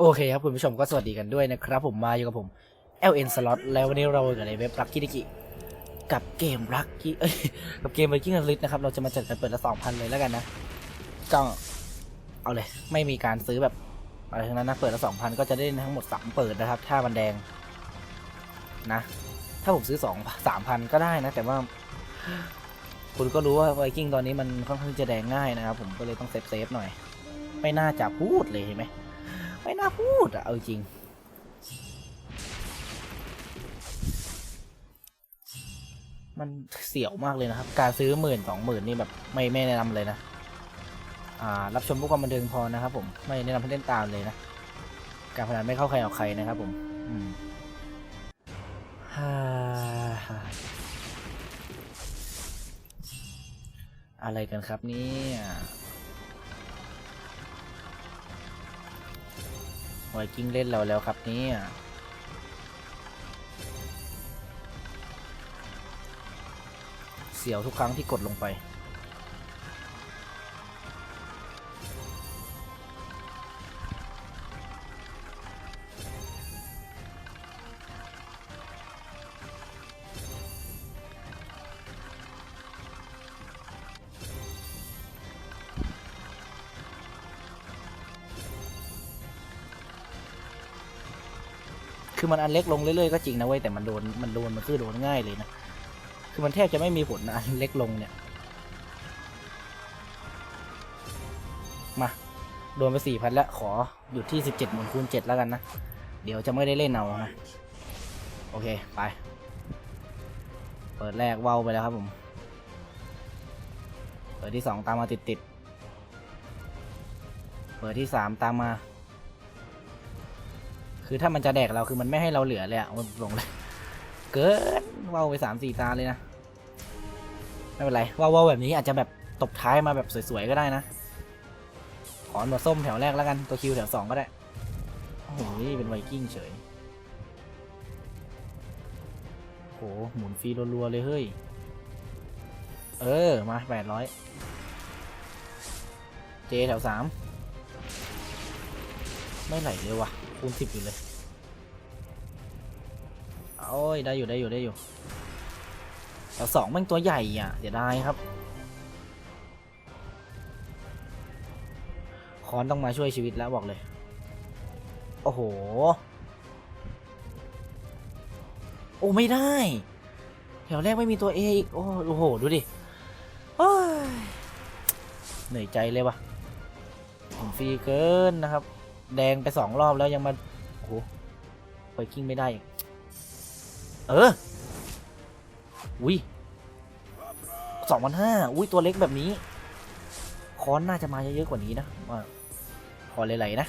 โอเคครับคุณผู้ชมก็สวัสดีกันด้วยนะครับผมมาอยู่กับผม LN Slot แล้ววันนี้เราอยู่ในเว็บรักคิดิกิกับเกมรักกี้เอ้ยกับเกม Viking of Rift นะครับเราจะมาจัดกันเปิดละสองพันเลยแล้วกันนะก็เอาเลยไม่มีการซื้อแบบอะไรทั้งนั้นนะเปิดละสองพันก็จะได้ทั้งหมดสามเปิดนะครับถ้ามันแดงนะถ้าผมซื้อสองสามพันก็ได้นะ แต่ว่า คุณก็รู้ว่าไวกิ้งตอนนี้มันค่อนข้างจะแดงง่ายนะครับผมก็เลยต้องเซฟเซฟหน่อย ไม่น่าจะพูดเลยเห็นไหม ไม่น่าพูดอะเอาจริง มันเสียวมากเลยนะครับ การซื้อหมื่นสองหมื่นนี่แบบไม่ไม่แนะนำเลยนะ อ่า รับชมพวกความบันเทิงพอนะครับผม ไม่แนะนำให้เล่นตามเลยนะ การพนันไม่เข้าใครออกใครนะครับผม อืมฮ่าฮ่าอะไรกันครับเนี่ย ไวกิ้งเล่นเราแล้วครับนี่เสียวทุกครั้งที่กดลงไป คือมันอันเล็กลงเรื่อยๆก็จริงนะเว้ยแต่มันโดนมันโดนมันคือโดนง่ายเลยนะคือมันแทบจะไม่มีผลนะอันเล็กลงเนี่ยมาโดนไปสี่พันแล้วขอหยุดที่สิบเจ็ดหมุนคูณเจ็ดแล้วกันนะเดี๋ยวจะไม่ได้เล่นเอานะโอเคไป เปิดแรกเว้าไปแล้วครับผมเปิดที่สองตามมาติดติดๆเปิดที่สามตามมา คือถ้ามันจะแดกเราคือมันไม่ให้เราเหลือเลยอะมันลงเลยเกินว้าไปสามสี่ตาเลยนะไม่เป็นไรว้าว้าแบบนี้อาจจะแบบตบท้ายมาแบบสวยๆก็ได้นะขอหนวดส้มแถวแรกแล้วกันตัวคิวแถวสองก็ได้โอ้โหนี่เป็นไวกิ้งเฉยโหหมุนฟรีรัวๆเลยเฮ้ยเออมาแปดร้อยเจแถวสามไม่ไหลเลยว่ะ คูณสิบอยู่เลยโอ้ยได้อยู่ได้อยู่ได้อยู่แถวสองแม่งตัวใหญ่อะเดี๋ยวได้ครับคอนต้องมาช่วยชีวิตแล้วบอกเลย โอ้โห โอ้ไม่ได้แถวแรกไม่มีตัวเออีก โอ้โอ้โหดูดิเหนื่อยใจเลยวะผมฟรีเกินนะครับ แดงไปสองรอบแล้วยังมา โอ้โหไปกิ้งไม่ได้ เออ อุ้ยสองพันห้าอุ้ย ตัวเล็กแบบนี้ คอนน่าจะมาเยอะๆกว่านี้นะว่าขอไหลๆนะ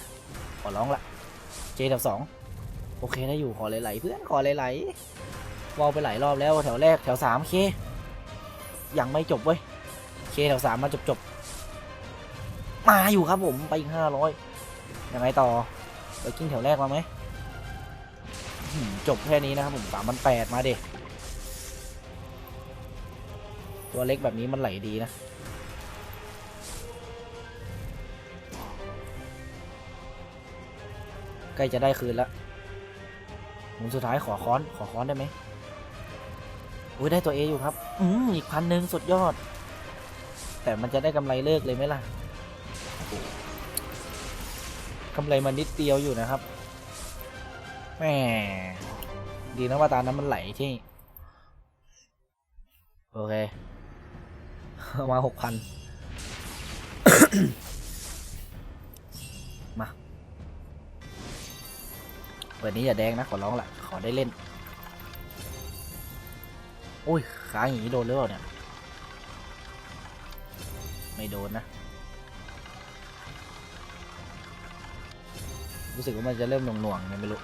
ขอร้องละ เจแถวสองโอเคได้อยู่ขอไหลๆเพื่อนขอไหลๆวอลไปหลายรอบแล้วแถวแรกแถวสามเค ยังไม่จบเว้ยเคแถวสามมาจบจบๆมาอยู่ครับผมไปอีกห้าร้อย ยังไงต่อไปกิ้งแถวแรกมาไหมจบแค่นี้นะครับผมสามพันแปดมาเด็ตัวเล็กแบบนี้มันไหลดีนะใกล้จะได้คืนล้วหมุนสุดท้ายขอค้อนขอค้อนได้ไหมอุ้ยได้ตัวเออยู่ครับ อืมอีกพันหนึ่งสุดยอด แต่มันจะได้กำไรเลิกเลยไหมล่ะำไรมันนิดเดียวอยู่นะครับแหมดีนะว่าตานั้นมันไหลที่โอเคเอามาหกพันมาวันนี้อย่าแดงนะขอร้องละขอได้เล่น โอ้ย ขาอย่างนี้โดนหรือเปล่าเนี่ย ไม่โดนนะ รู้สึกว่ามันจะเริ่มหน่วงๆไงไม่รู้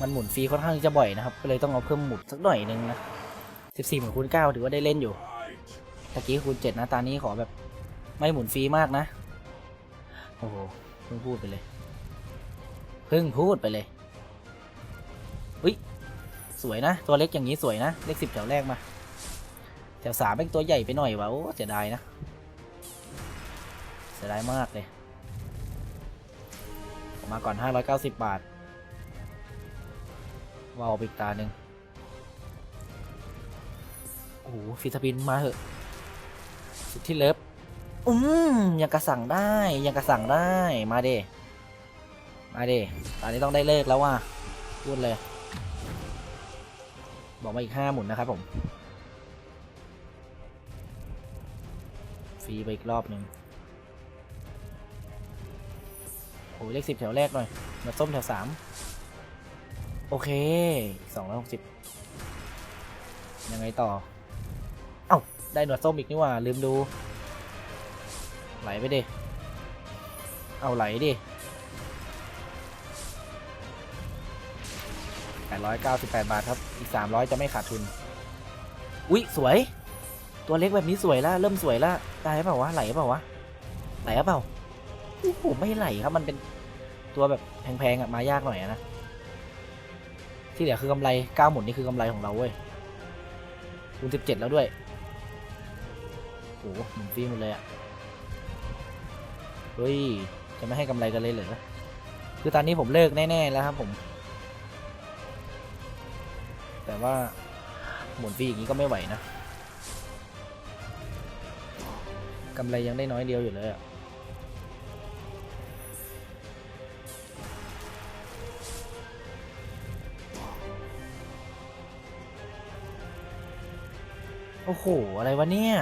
มันหมุนฟรีค่อนข้างจะบ่อยนะครับ ก็เลยต้องเอาเพิ่มหมุนสักหน่อยนึงนะสิบสี่หมุนคูณเก้าถือว่าได้เล่นอยู่ตะกี้คูณเจ็ดนะตานี้ขอแบบไม่หมุนฟรีมากนะ โอ้โหเพิ่งพูดไปเลย เพิ่งพูดไปเลยอุ้ยสวยนะ ตัวเล็กอย่างนี้สวยนะ เลขสิบแถวแรกมา แถวสามเป็นตัวใหญ่ไปหน่อยวะโอ้เสียดายนะ เสียดายมากเลยออกมาก่อน 590 บาท วาวไปอีกตาหนึ่งโอ้โหฟิสปินมาเหอะ สุดที่เลิฟอืมยังกระสั่งได้ยังกระสั่งได้มาเดมาเดตอนนี้ต้องได้เลิกแล้วว่ะพูดเลย บอกมาอีกห้าหมุนนะครับผมฟรีไปอีกรอบหนึ่งโอ้ยเลขสิบแถวแรกหน่อยมาส้มแถวสาม โอเคสองร้อยหกสิบยังไงต่อ เอ้า ได้หนวดส้มอีกนี่ว่า ลืมดู ไหลไปดิ เอาไหลดิแปดร้อยเก้าสิบแปดบาทครับ อีกสามร้อยจะไม่ขาดทุน อุ๊ย สวย ตัวเล็กแบบนี้สวยล้วเริ่มสวยล้วตายเปล่าวะ ไหลเปล่าวะ ไหลเปล่าโอ้โหไม่ไหลครับ มันเป็นตัวแบบแพงๆอะมายากหน่อยนะ ที่เหลือคือกำไรเก้าหมุนนี่คือกำไรของเราเว้ยคูณสิบเจ็ดแล้วด้วยโอ้โหหมุนฟรีหมดเลยอะเฮ้ย จะไม่ให้กำไรกันเลยเหรอ คือตอนนี้ผมเลิกแน่ ๆ แล้วครับผม แต่ว่าหมุนฟรีอย่างนี้ก็ไม่ไหวนะกำไรยังได้น้อยเดียวอยู่เลยอะ โอ้โห อะไรวะเนี่ย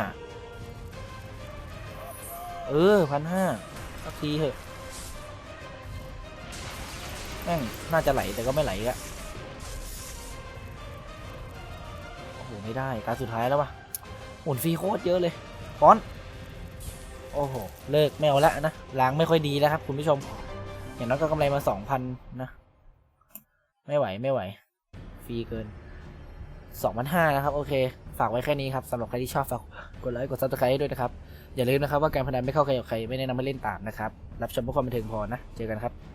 เออพันห้าสักทีเถอะแม่งน่าจะไหลแต่ก็ไม่ไหลอะโอ้โห ไม่ได้การสุดท้ายแล้ววะหมุนฟรีโคตรเยอะเลยฟอน โอ้โห เลิกไม่เอาละนะ ล้างไม่ค่อยดีแล้วครับ คุณผู้ชม อย่างน้อยก็กำไรมาสองพันนะ ไม่ไหวไม่ไหว ฟรีเกินสองพันห้านะครับ โอเค ฝากไว้แค่นี้ครับสำหรับใครที่ชอบฝากกดไลค์กดซับสไครต์ด้วยนะครับ อย่าลืมนะครับว่าการพนันไม่เข้าใครกับใครไม่แนะนำให้เล่นตามนะครับ รับชมเพื่อความบันเทิงพอนะ เจอกันครับ